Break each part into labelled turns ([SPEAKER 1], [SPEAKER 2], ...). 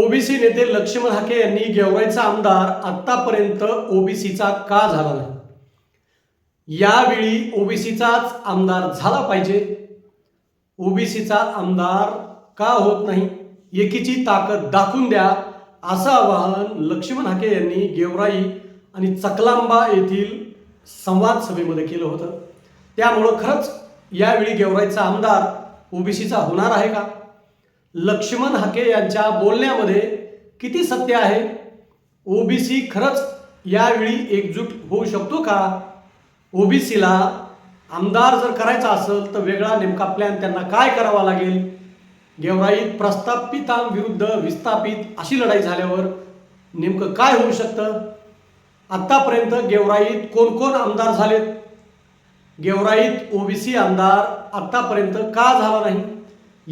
[SPEAKER 1] OBC नेते लक्ष्मण हाके यांनी गेवराईचा आमदार आतापर्यंत ओबीसीचा का झाला नाही? यावेळी ओबीसीचाच आमदार झाला पाहिजे. ओबीसीचा आमदार का होत नाही? एकीची ताकद दाखवून द्या असं आवाहन लक्ष्मण हाके यांनी गेवराई आणि चकलांबा येथील संवाद सभेमध्ये केलं होतं. त्यामुळं खरंच यावेळी गेवराईचा आमदार ओबीसीचा होणार आहे का? लक्ष्मण हाके यांच्या बोलण्यामध्ये किती सत्य आहे? ओबीसी खरंच यावेळी एकजूट होऊ शकतो का? ओबीसीला आमदार जर करायचा असेल तर वेगळा नेमका प्लॅन त्यांना काय करावा लागेल? गेवराईत प्रस्थापितांविरुद्ध विस्थापित अशी लढाई झाल्यावर नेमकं काय होऊ शकतं? आत्तापर्यंत गेवराईत कोण कोण आमदार झालेत? गेवराईत ओबीसी आमदार आत्तापर्यंत का झाला नाही?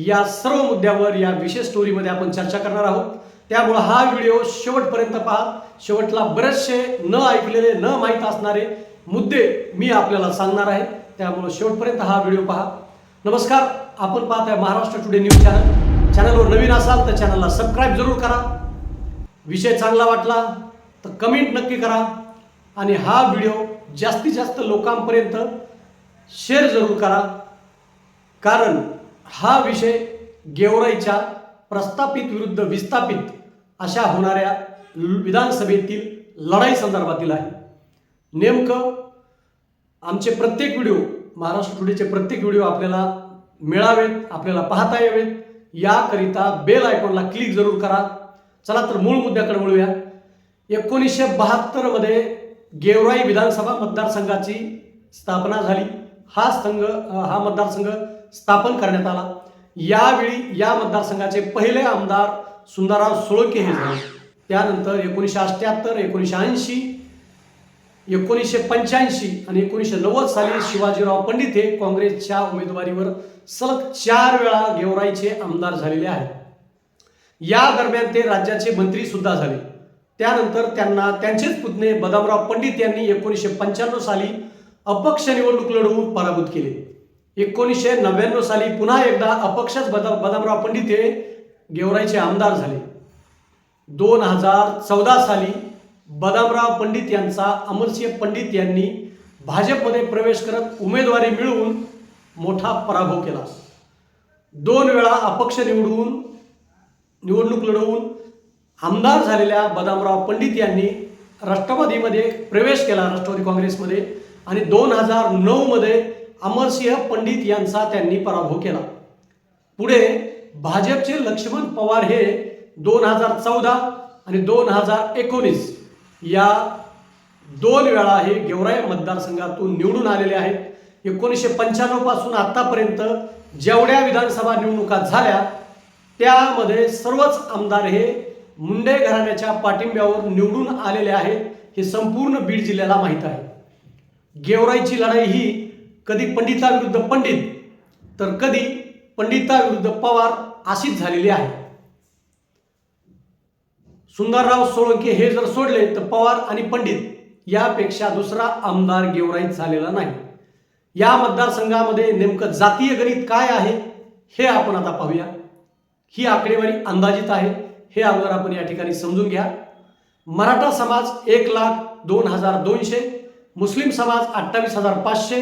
[SPEAKER 1] या सर्व मुद्द्यावर या विशेष स्टोरीमध्ये आपण चर्चा करणार आहोत. त्यामुळं हा व्हिडिओ शेवटपर्यंत पहा. शेवटला बरेचसे न ऐकलेले न माहीत असणारे मुद्दे मी आपल्याला सांगणार आहे. त्यामुळं शेवटपर्यंत हा व्हिडिओ पहा. नमस्कार आपण पाहत आहे महाराष्ट्र टुडे न्यूज चॅनल चॅनलवर नवीन असाल तर चॅनलला सबस्क्राईब जरूर करा. विषय चांगला वाटला तर कमेंट नक्की करा. आणि हा व्हिडिओ जास्तीत जास्त लोकांपर्यंत शेअर जरूर करा. कारण हा विषय गेवराईच्या प्रस्थापित विरुद्ध विस्थापित अशा होणाऱ्या विधानसभेतील लढाई संदर्भातील आहे. नेमकं आमचे प्रत्येक व्हिडिओ महाराष्ट्र टुडेचे प्रत्येक व्हिडिओ आपल्याला मिळावेत आपल्याला पाहता यावेत. याकरिता बेल आयकॉनला क्लिक जरूर करा. चला तर मूळ मुद्द्याकडे वळूया. एकोणीसशे बहात्तरमध्ये गेवराई विधानसभा मतदारसंघाची स्थापना झाली. हा संघ हा मतदारसंघ स्थापन करण्यात आला. यावेळी या मतदारसंघाचे पहिले आमदार सुंदरराव सोळके हे झाले. त्यानंतर एकोणीसशे अठ्ठ्याहत्तर एकोणीसशे ऐंशी एकोणीसशे पंच्याऐंशी आणि एकोणीसशे नव्वद साली शिवाजीराव पंडित हे काँग्रेसच्या उमेदवारीवर सलग चार वेळा गेवराईचे आमदार झालेले आहेत. या दरम्यान ते राज्याचे मंत्री सुद्धा झाले. त्यानंतर त्यांना त्यांचेच पुतणे बदामराव पंडित यांनी एकोणीसशे पंच्याण्णव साली अपक्ष निवडणूक लढवून पराभूत केले. एकोणीसशे नव्याण्णव साली पुन्हा एकदा अपक्षच बदा बदामराव पंडित हे गेवराईचे आमदार झाले. दोन हजार चौदा साली बदामराव पंडित यांचा अमरसिंह पंडित यांनी भाजपमध्ये प्रवेश करत उमेदवारी मिळवून मोठा पराभव केला. दोन वेळा अपक्ष निवडून निवडणूक लढवून आमदार झालेल्या बदामराव पंडित यांनी राष्ट्रवादीमध्ये प्रवेश केला राष्ट्रवादी काँग्रेसमध्ये. आणि दोन हजार नऊमध्ये अमरसिंह पंडित यांचा त्यांनी पराभव केला. पुढे भाजपचे लक्ष्मण पवार हे दोन हजार चौदा आणि दोन हजार एकोणीस या दोन वेळा हे गेवराई मतदारसंघातून निवडून आलेले आहेत. एकोणीसशे पंच्याण्णवपासून आत्तापर्यंत जेवढ्या विधानसभा निवडणुका झाल्या त्यामध्ये सर्वच आमदार हे मुंडे घराण्याच्या पाठिंब्यावर निवडून आलेले आहेत हे संपूर्ण बीड जिल्ह्याला माहीत आहे. गेवराईची लढाई ही कधी पंडिताविरुद्ध पंडित तर कधी पंडिताविरुद्ध पवार अशीच झालेली आहे. सुंदरराव सोळंके हे जर सोडले तर पवार आणि पंडित यापेक्षा दुसरा आमदार गेवराईत झालेला नाही. या मतदारसंघामध्ये नेमकं जातीय गणित काय आहे हे आपण आता पाहूया. ही आकडेवारी अंदाजित आहे हे अगोदर आपण या ठिकाणी समजून घ्या. मराठा समाज एक लाख दोन हजार दोनशे मुस्लिम समाज अठ्ठावीस हजार पाचशे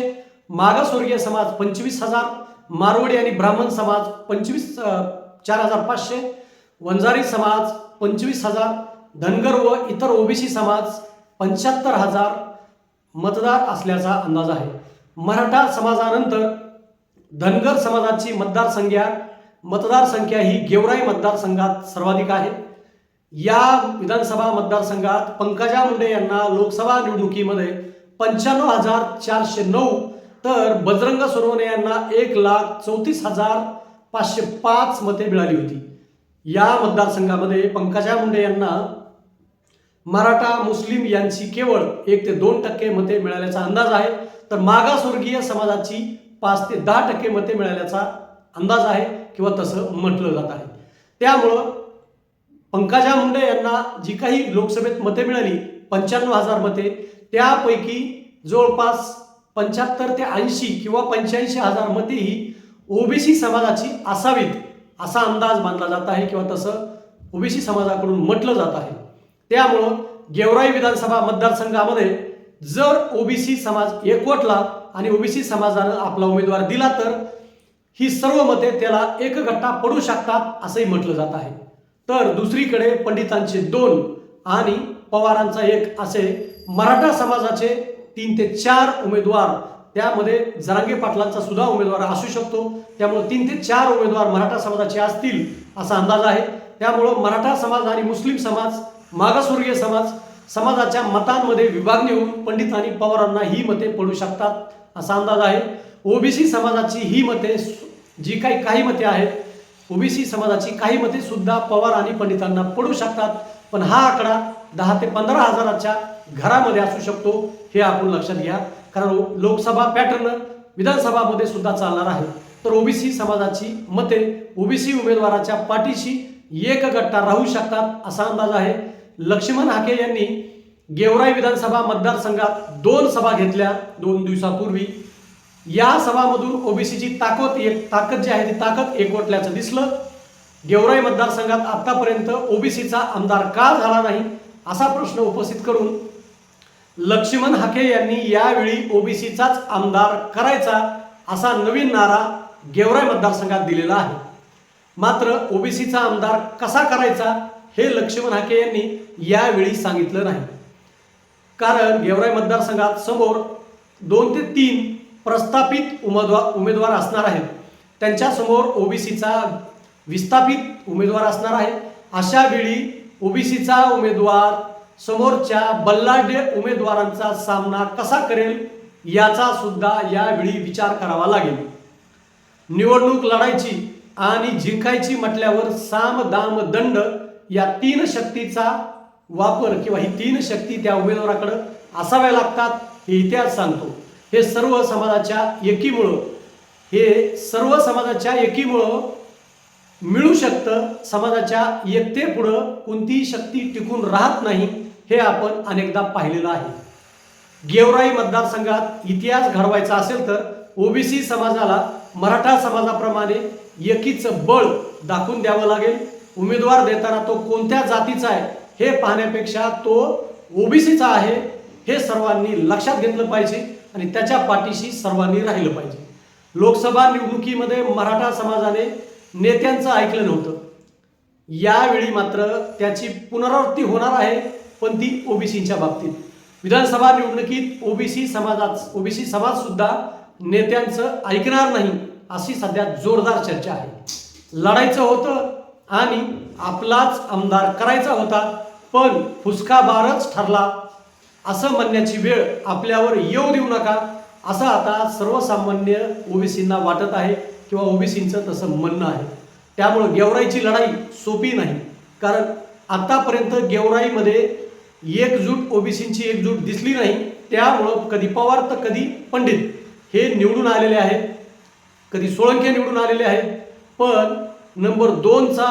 [SPEAKER 1] मागासवर्गीय समाज पंचवीस हजार मारवाडी आणि ब्राह्मण समाज पंचवीस चार हजार पाचशे वंजारी समाज पंचवीस हजार धनगर व इतर ओबीसी समाज पंच्याहत्तर हजार मतदार असल्याचा अंदाज आहे. मराठा समाजानंतर धनगर समाजाची मतदारसंख्या मतदारसंख्या ही गेवराई मतदारसंघात सर्वाधिक आहे. या विधानसभा मतदारसंघात पंकजा मुंडे यांना लोकसभा निवडणुकीमध्ये पंच्याण्णव हजार चारशे नऊ तर बजरंग सोनवणे यांना एक लाख चौतीस हजार पाचशे पाच मते मिळाली होती. या मतदारसंघामध्ये पंकजा मुंडे यांना मराठा मुस्लिम यांची केवळ एक ते दोन टक्के मते मिळाल्याचा अंदाज आहे. तर मागासवर्गीय समाजाची पाच ते दहा टक्के मते मिळाल्याचा अंदाज आहे किंवा तसं म्हटलं जात आहे. त्यामुळं पंकजा मुंडे यांना जी काही लोकसभेत मते मिळाली पंच्याण्णव हजार मते त्यापैकी जवळपास पंच्याहत्तर ते ऐंशी किंवा पंच्याऐंशी हजार मते ही ओबीसी समाजाची असावीत असा अंदाज मानला जात आहे किंवा तसं ओबीसी समाजाकडून म्हटलं जात आहे. त्यामुळं गेवराई विधानसभा मतदारसंघामध्ये जर ओबीसी समाज एकवटला आणि ओबीसी समाजानं आपला उमेदवार दिला तर ही सर्व मते त्याला एक गट्टा पडू शकतात असंही म्हटलं जात आहे. तर दुसरीकडे पंडितांचे दोन आणि पवारांचा एक असे मराठा समाजाचे तीन ते चार उमेदवार त्यामध्ये जरांगे पाटलांचा सुद्धा उमेदवार असू शकतो. त्यामुळे तीन ते चार उमेदवार मराठा समाजाचे असतील असा अंदाज आहे. त्यामुळं मराठा समाज आणि मुस्लिम समाज मागासवर्गीय समाज समाजाच्या मतांमध्ये विभागणी होऊन पंडित आणि पवारांना ही मते पडू शकतात असा अंदाज आहे. ओबीसी समाजाची ही मते जी काही काही मते आहेत ओबीसी समाजाची काही मते सुद्धा पवार आणि पंडितांना पडू शकतात. पण हा आकडा दहा ते पंधरा हजाराच्या घरामध्ये असू शकतो हे आपण लक्षात घ्या. कारण लोकसभा पॅटर्न विधानसभामध्ये सुद्धा चालणार आहे. तर ओबीसी समाजाची मते ओबीसी उमेदवाराच्या पाठीशी एक गट्टा राहू शकतात असा अंदाज आहे. लक्ष्मण हाके यांनी गेवराई विधानसभा मतदारसंघात दोन सभा घेतल्या दोन दिवसापूर्वी. या सभामधून ओबीसीची ताकद एक ताकद जी आहे ती ताकद एकवटल्याचं दिसलं. गेवराई मतदारसंघात आतापर्यंत ओबीसीचा आमदार का झाला नाही? असा प्रश्न उपस्थित करून लक्ष्मण हाके यांनी यावेळी ओबीसीचाच आमदार करायचा असा नवीन नारा गेवराई मतदारसंघात दिलेला आहे. मात्र ओबीसीचा आमदार कसा करायचा हे लक्ष्मण हाके यांनी यावेळी सांगितलं नाही. कारण गेवराई मतदारसंघात समोर दोन ते तीन प्रस्थापित उमेदवार उमेदवार असणार आहेत. त्यांच्यासमोर ओबीसीचा विस्थापित उमेदवार असणार आहे. अशा वेळी ओबीसीचा उमेदवार समोरच्या बल्लाढ्य उमेदवारांचा सामना कसा करेल याचा सुद्धा यावेळी विचार करावा लागेल. निवडणूक लढायची आणि जिंकायची म्हटल्यावर साम दाम दंड या तीन शक्तीचा वापर किंवा ही तीन शक्ती त्या उमेदवाराकडं असाव्या लागतात हे इतिहास सांगतो. हे सर्व समाजाच्या एकीमुळं हे सर्व समाजाच्या एकीमुळं मिळू शकतं. समाजाच्या एकतेपुढं कोणतीही शक्ती टिकून राहत नाही हे आपण अनेकदा पाहिलेलं आहे. गेवराई मतदारसंघात इतिहास घडवायचा असेल तर ओबीसी समाजाला मराठा समाजाप्रमाणे एकीचं बळ दाखवून द्यावं लागेल. उमेदवार देताना तो कोणत्या जातीचा आहे हे पाहण्यापेक्षा तो ओबीसीचा आहे हे सर्वांनी लक्षात घेतलं पाहिजे आणि त्याच्या पाठीशी सर्वांनी राहिलं पाहिजे. लोकसभा निवडणुकीमध्ये मराठा समाजाने नेत्यांचं ऐकलं नव्हतं. यावेळी मात्र त्याची पुनरावृत्ती होणार आहे पण ती ओबीसीच्या बाबतीत. विधानसभा निवडणुकीत ओबीसी समाजात ओबीसी समाज सुद्धा नेत्यांचं ऐकणार नाही अशी सध्या जोरदार चर्चा आहे. लढायचं होतं आणि आपलाच आमदार करायचा होता पण फुसकाबारच ठरला. असं म्हणण्याची वेळ आपल्यावर येऊ देऊ नका असं आता सर्वसामान्य ओबीसींना वाटत आहे. किंवा ओबीसींचं तसं म्हणणं आहे. त्यामुळं गेवराईची लढाई सोपी नाही. कारण आत्तापर्यंत गेवराईमध्ये एकजूट ओबीसींची एकजूट दिसली नाही. त्यामुळं कधी पवार तर कधी पंडित हे निवडून आलेले आहेत. कधी सोळंके निवडून आलेले आहेत. पण नंबर दोनचा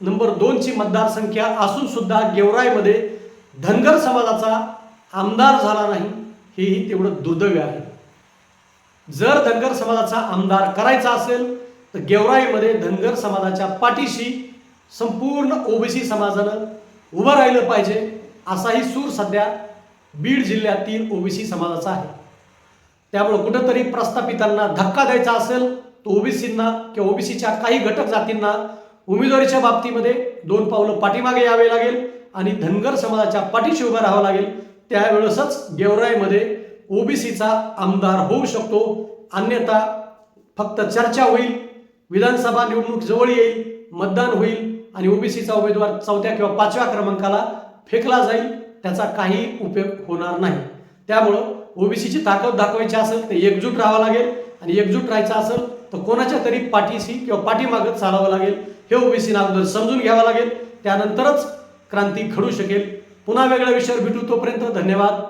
[SPEAKER 1] नंबर दोनची मतदारसंख्या असूनसुद्धा गेवराईमध्ये धनगर समाजाचा आमदार झाला नाही हेही तेवढं दुर्दैव आहे. जर धनगर समाजाचा आमदार करायचा असेल तर गेवराईमध्ये धनगर समाजाच्या पाठीशी संपूर्ण ओबीसी समाजानं उभं राहिलं पाहिजे असाही सूर सध्या बीड जिल्ह्यातील ओबीसी समाजाचा आहे. त्यामुळे कुठंतरी प्रस्थापितांना धक्का द्यायचा असेल तर ओबीसींना किंवा ओबीसीच्या काही घटक जातींना उमेदवारीच्या बाबतीमध्ये दोन पावलं पाठीमागे यावे लागेल आणि धनगर समाजाच्या पाठीशी उभं राहावं लागेल. त्यावेळेसच गेवराईमध्ये ओबीसीचा आमदार होऊ शकतो. अन्यथा फक्त चर्चा होईल विधानसभा निवडणूक जवळ येईल मतदान होईल आणि ओबीसीचा उमेदवार चौथ्या किंवा पाचव्या क्रमांकाला फेकला जाईल त्याचा काही उपयोग होणार नाही. त्यामुळं ओबीसीची ताकद दाखवायची असेल तर एकजूट राहावं लागेल आणि एकजूट राहायचं असेल तर कोणाच्या तरी पाठीशी किंवा पाठीमागत चालावं लागेल. हे ओबीसीना अगोदर समजून घ्यावं लागेल. त्यानंतरच क्रांती घडू शकेल. पुन्हा वेगळ्या विषयावर भेटू. तोपर्यंत धन्यवाद.